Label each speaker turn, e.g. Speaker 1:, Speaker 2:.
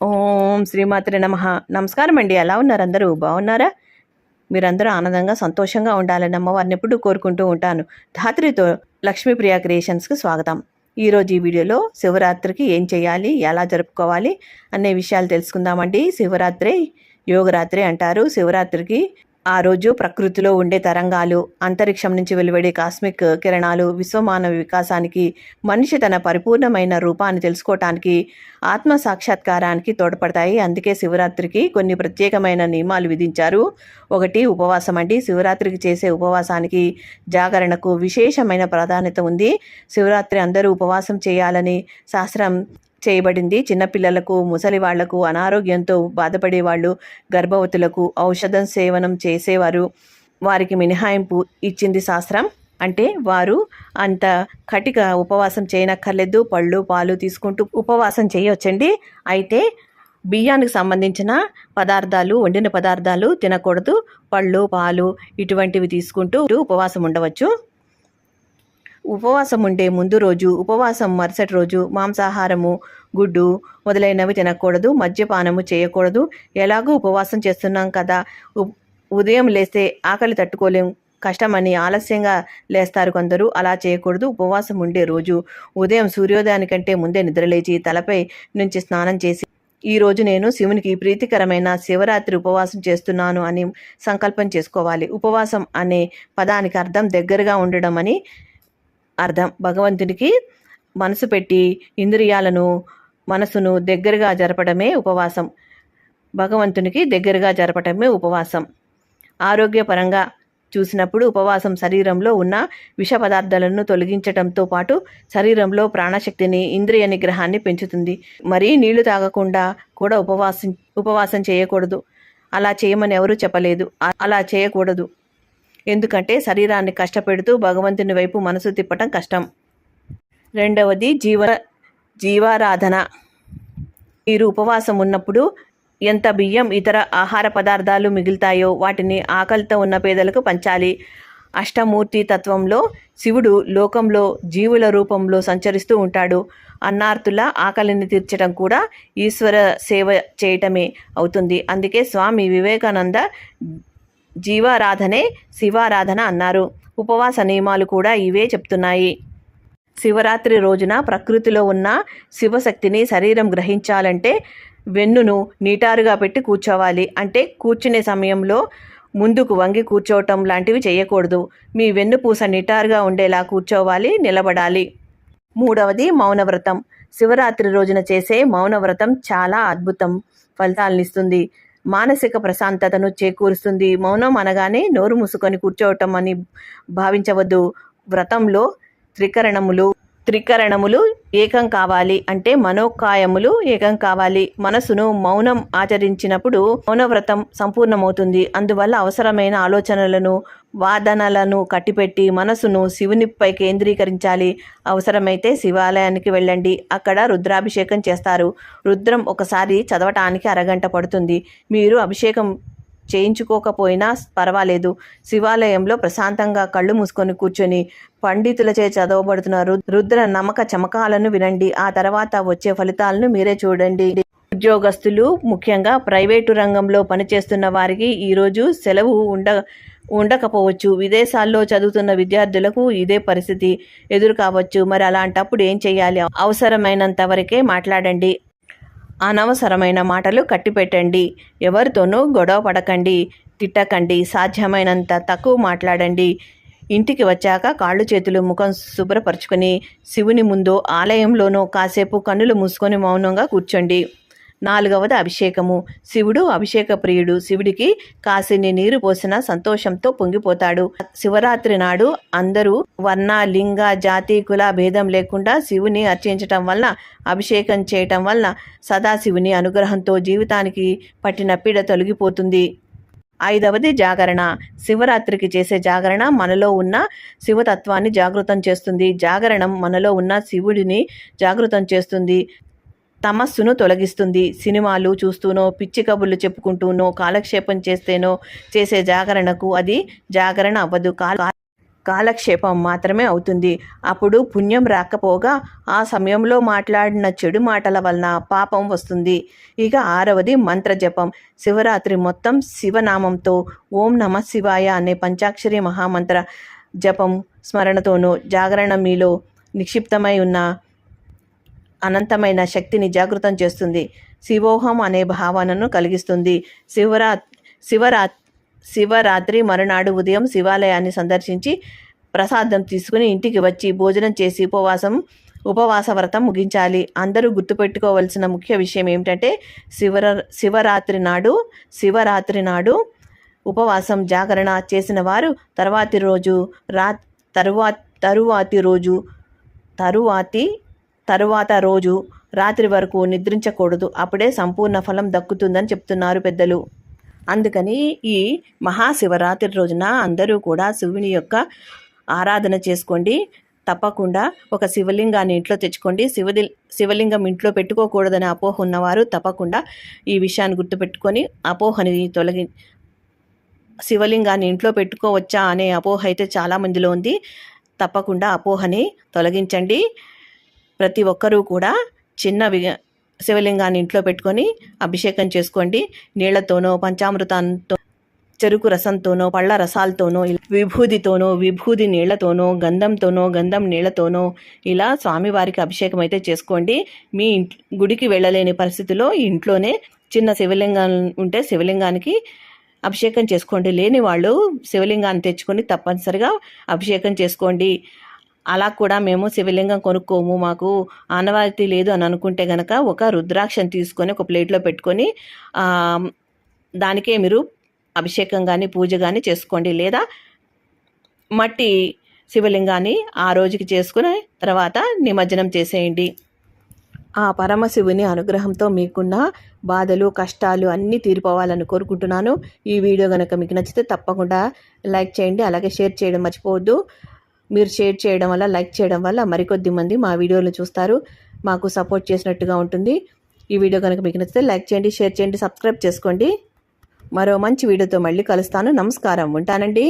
Speaker 1: ఓం శ్రీమాత్రి నమ. నమస్కారం అండి ఎలా ఉన్నారు అందరూ? బాగున్నారా? మీరందరూ ఆనందంగా సంతోషంగా ఉండాలని అమ్మవారిని ఎప్పుడూ కోరుకుంటూ ఉంటాను. ధాత్రితో లక్ష్మీప్రియ క్రియేషన్స్కి స్వాగతం. ఈరోజు ఈ వీడియోలో శివరాత్రికి ఏం చేయాలి ఎలా జరుపుకోవాలి అనే విషయాలు తెలుసుకుందామండి. శివరాత్రి యోగరాత్రి అంటారు. శివరాత్రికి ఆ రోజు ప్రకృతిలో ఉండే తరంగాలు అంతరిక్షం నుంచి వెలువడే కాస్మిక్ కిరణాలు విశ్వమానవ వికాసానికి మనిషి తన పరిపూర్ణమైన రూపాన్ని తెలుసుకోవటానికి ఆత్మ సాక్షాత్కారానికి తోడ్పడతాయి. అందుకే శివరాత్రికి కొన్ని ప్రత్యేకమైన నియమాలు విధించారు. ఒకటి ఉపవాసం అండి. శివరాత్రికి చేసే ఉపవాసానికి జాగరణకు విశేషమైన ప్రాధాన్యత ఉంది. శివరాత్రి అందరూ ఉపవాసం చేయాలని శాస్త్రం చేయబడింది. చిన్నపిల్లలకు ముసలి వాళ్ళకు అనారోగ్యంతో బాధపడే వాళ్ళు గర్భవతులకు ఔషధం సేవనం చేసేవారు. వారికి మినహాయింపు ఇచ్చింది శాస్త్రం. అంటే వారు అంత కటిక ఉపవాసం చేయనక్కర్లేదు. పళ్ళు పాలు తీసుకుంటూ ఉపవాసం చేయవచ్చండి అయితే బియ్యానికి సంబంధించిన పదార్థాలు వండిన పదార్థాలు తినకూడదు. పళ్ళు పాలు ఇటువంటివి తీసుకుంటూ ఉపవాసం ఉండవచ్చు. ఉపవాసం ఉండే ముందు రోజు ఉపవాసం మరుసటి రోజు మాంసాహారము గుడ్డు మొదలైనవి తినకూడదు మద్యపానము చేయకూడదు. ఎలాగో ఉపవాసం చేస్తున్నాం కదా ఉ- ఉదయం లేస్తే ఆకలి తట్టుకోలేం కష్టమని ఆలస్యంగా లేస్తారు కొందరు. అలా చేయకూడదు ఉపవాసం ఉండే రోజు ఉదయం సూర్యోదయానికంటే ముందే నిద్రలేచి తలపై నుంచి స్నానం చేసి ఈ రోజు నేను శివునికి ప్రీతికరమైన శివరాత్రి ఉపవాసం చేస్తున్నాను అని సంకల్పం చేసుకోవాలి. ఉపవాసం అనే పదానికి అర్థం దగ్గరగా ఉండడం అని అర్థం. భగవంతునికి మనసు పెట్టి ఇంద్రియాలను మనసును దగ్గరగా జరపడమే ఉపవాసం. భగవంతునికి దగ్గరగా జరపడమే ఉపవాసం. ఆరోగ్యపరంగా చూసినప్పుడు ఉపవాసం శరీరంలో ఉన్న విష పదార్థాలను తొలగించడంతో పాటు శరీరంలో ప్రాణశక్తిని ఇంద్రియ నిగ్రహాన్ని పెంచుతుంది. మరీ నీళ్ళు తాగకుండా కూడా ఉపవాసం ఉపవాసం చేయకూడదు. అలా చేయమని ఎవరూ చెప్పలేదు. అలా చేయకూడదు. ఎందుకంటే శరీరాన్ని కష్టపెడుతూ భగవంతుని వైపు మనసు తిప్పటం కష్టం. రెండవది జీవ జీవారాధన. మీరు ఉపవాసం ఉన్నప్పుడు ఎంత బియ్యం ఇతర ఆహార పదార్థాలు మిగులుతాయో వాటిని ఆకలితో ఉన్న పేదలకు పంచాలి. అష్టమూర్తి తత్వంలో శివుడు లోకంలో జీవుల రూపంలో సంచరిస్తూ ఉంటాడు. అన్నార్తుల ఆకలిని తీర్చడం కూడా ఈశ్వర సేవ చేయటమే అవుతుంది. అందుకే స్వామి వివేకానంద జీవారాధనే శివారాధన అన్నారు. ఉపవాస నియమాలు కూడా ఇవే చెప్తున్నాయి. శివరాత్రి రోజున ప్రకృతిలో ఉన్న శివశక్తిని శరీరం గ్రహించాలంటే వెన్నును నీటారుగా పెట్టి కూర్చోవాలి. అంటే కూర్చునే సమయంలో ముందుకు వంగి కూర్చోవటం లాంటివి చేయకూడదు. మీ వెన్నుపూస నిటారుగా ఉండేలా కూర్చోవాలి నిలబడాలి. మూడవది మౌనవ్రతం. శివరాత్రి రోజున చేసే మౌనవ్రతం చాలా అద్భుతం. ఫలితాలనిస్తుంది. మానసిక ప్రశాంతతను చేకూరుస్తుంది. మౌనం అనగానే నోరు మూసుకొని కూర్చోవటం అని భావించవద్దు. వ్రతంలో త్రికరణములు త్రికరణములు ఏకం కావాలి అంటే మనోకాయములు ఏకం కావాలి. మనసును మౌనం ఆచరించినప్పుడు మౌనవ్రతం సంపూర్ణమవుతుంది. అందువల్ల అవసరమైన ఆలోచనలను వాదనలను కట్టిపెట్టి మనసును శివునిపై కేంద్రీకరించాలి. అవసరమైతే శివాలయానికి వెళ్ళండి. అక్కడ రుద్రాభిషేకం చేస్తారు. రుద్రం ఒకసారి చదవటానికి అరగంట పడుతుంది. మీరు అభిషేకం చేయించుకోకపోయినా పర్వాలేదు. శివాలయంలో ప్రశాంతంగా కళ్ళు మూసుకొని కూర్చొని పండితులచే చదవబడుతున్న రు- రుద్ర నమ్మక చమకాలను వినండి. ఆ తర్వాత వచ్చే ఫలితాలను మీరే చూడండి. ఉద్యోగస్తులు ముఖ్యంగా ప్రైవేటు రంగంలో పనిచేస్తున్న వారికి ఈరోజు సెలవు ఉండ ఉండకపోవచ్చు. విదేశాల్లో చదువుతున్న విద్యార్థులకు ఇదే పరిస్థితి ఎదురు కావచ్చు మరి అలాంటప్పుడు ఏం చేయాలి? అవసరమైనంత వరకే మాట్లాడండి. అనవసరమైన మాటలు కట్టిపెట్టండి. ఎవరితోనూ గొడవ పడకండి. తిట్టకండి. సాధ్యమైనంత తక్కువ మాట్లాడండి. ఇంటికి వచ్చాక కాళ్ళు చేతులు ముఖం శుభ్రపరచుకొని శివుని ముందు ఆలయంలోనూ కాసేపు కన్నులు మూసుకొని మౌనంగా కూర్చోండి. నాలుగవది అభిషేకము. శివుడు అభిషేక ప్రియుడు శివుడికి కాసిని నీరు పోసిన సంతోషంతో పొంగిపోతాడు. శివరాత్రి నాడు అందరూ వర్ణ లింగ జాతి కుల భేదం లేకుండా శివుని అర్చించటం వల్ల అభిషేకం చేయటం వల్ల సదాశివుని అనుగ్రహంతో జీవితానికి పట్టిన పీడ తొలగిపోతుంది. ఐదవది జాగరణ. శివరాత్రికి చేసే జాగరణ మనలో ఉన్న శివతత్వాన్ని జాగృతం చేస్తుంది. జాగరణం మనలో ఉన్న శివుడిని జాగృతం చేస్తుంది. తమస్సును తొలగిస్తుంది. సినిమాలు చూస్తూనో పిచ్చి కబుర్లు చెప్పుకుంటూనో కాలక్షేపం చేస్తేనో చేసే జాగరణకు అది జాగరణ అవ్వదు. కాల కాలక్షేపం మాత్రమే అవుతుంది. అప్పుడు పుణ్యం రాకపోగా ఆ సమయంలో మాట్లాడిన చెడు మాటల వలన పాపం వస్తుంది. ఇక ఆరవది మంత్రజపం శివరాత్రి మొత్తం శివనామంతో ఓం నమ శివాయ అనే పంచాక్షరి మహామంత్ర జపం స్మరణతోనూ జాగరణ మీలో నిక్షిప్తమై ఉన్న అనంతమైన శక్తిని జాగృతం చేస్తుంది. శివోహం అనే భావనను కలిగిస్తుంది. శివరా శివరా శివరాత్రి మరునాడు ఉదయం శివాలయాన్ని సందర్శించి ప్రసాదం తీసుకుని ఇంటికి వచ్చి భోజనం చేసి ఉపవాసం ఉపవాస వ్రతం ముగించాలి. అందరూ గుర్తుపెట్టుకోవాల్సిన ముఖ్య విషయం ఏమిటంటే శివర శివరాత్రి నాడు శివరాత్రి నాడు ఉపవాసం జాగరణ చేసిన వారు తర్వాతి రోజు రా తరువా తరువాతి రోజు తరువాతి తరువాత రోజు రాత్రి వరకు నిద్రించకూడదు. అప్పుడే సంపూర్ణ ఫలం దక్కుతుందని చెప్తున్నారు పెద్దలు. అందుకని ఈ మహాశివరాత్రి రోజున అందరూ కూడా శివుని యొక్క ఆరాధన చేసుకోండి. తప్పకుండా ఒక శివలింగాన్ని ఇంట్లో తెచ్చుకోండి. శివది శివలింగం ఇంట్లో పెట్టుకోకూడదని అపోహ ఉన్నవారు తప్పకుండా ఈ విషయాన్ని గుర్తుపెట్టుకొని అపోహని తొలగి శివలింగాన్ని ఇంట్లో పెట్టుకోవచ్చా అనే అపోహ అయితే చాలా మందిలో ఉంది. తప్పకుండా అపోహని తొలగించండి. ప్రతి ఒక్కరూ కూడా చిన్న శివలింగాన్ని ఇంట్లో పెట్టుకొని అభిషేకం చేసుకోండి. నీళ్ళతోనో పంచామృతంతో చెరుకు రసంతోనో పళ్ళ రసాలతోనో విభూదితోనో విభూది నీళ్ళతోనో గంధంతోనో గంధం నీళ్ళతోనో ఇలా స్వామివారికి అభిషేకం అయితే చేసుకోండి. మీ గుడికి వెళ్ళలేని పరిస్థితిలో ఇంట్లోనే చిన్న శివలింగం ఉంటే శివలింగానికి అభిషేకం చేసుకోండి. లేని వాళ్ళు శివలింగాన్ని తెచ్చుకొని తప్పనిసరిగా అభిషేకం చేసుకోండి. అలా కూడా మేము శివలింగం కొనుక్కోము మాకు ఆనవాయితీ లేదు అని అనుకుంటే గనక ఒక రుద్రాక్షను తీసుకొని ఒక ప్లేట్లో పెట్టుకొని దానికే మీరు అభిషేకం కానీ పూజ కానీ చేసుకోండి. లేదా మట్టి శివలింగాన్ని ఆ రోజుకి చేసుకుని తర్వాత నిమజ్జనం చేసేయండి. ఆ పరమశివుని అనుగ్రహంతో మీకున్న బాధలు కష్టాలు అన్నీ తీరిపోవాలని కోరుకుంటున్నాను. ఈ వీడియో కనుక మీకు నచ్చితే తప్పకుండా లైక్ చేయండి అలాగే షేర్ చేయడం మర్చిపోవద్దు. మీరు షేర్ చేయడం వల్ల లైక్ చేయడం వల్ల మరికొద్ది మంది మా వీడియోలు చూస్తారు. మాకు సపోర్ట్ చేసినట్టుగా ఉంటుంది. ఈ వీడియో కనుక మీకు నచ్చితే లైక్ చేయండి షేర్ చేయండి సబ్స్క్రైబ్ చేసుకోండి. మరో మంచి వీడియోతో మళ్ళీ కలుస్తాను. నమస్కారం. ఉంటానండి.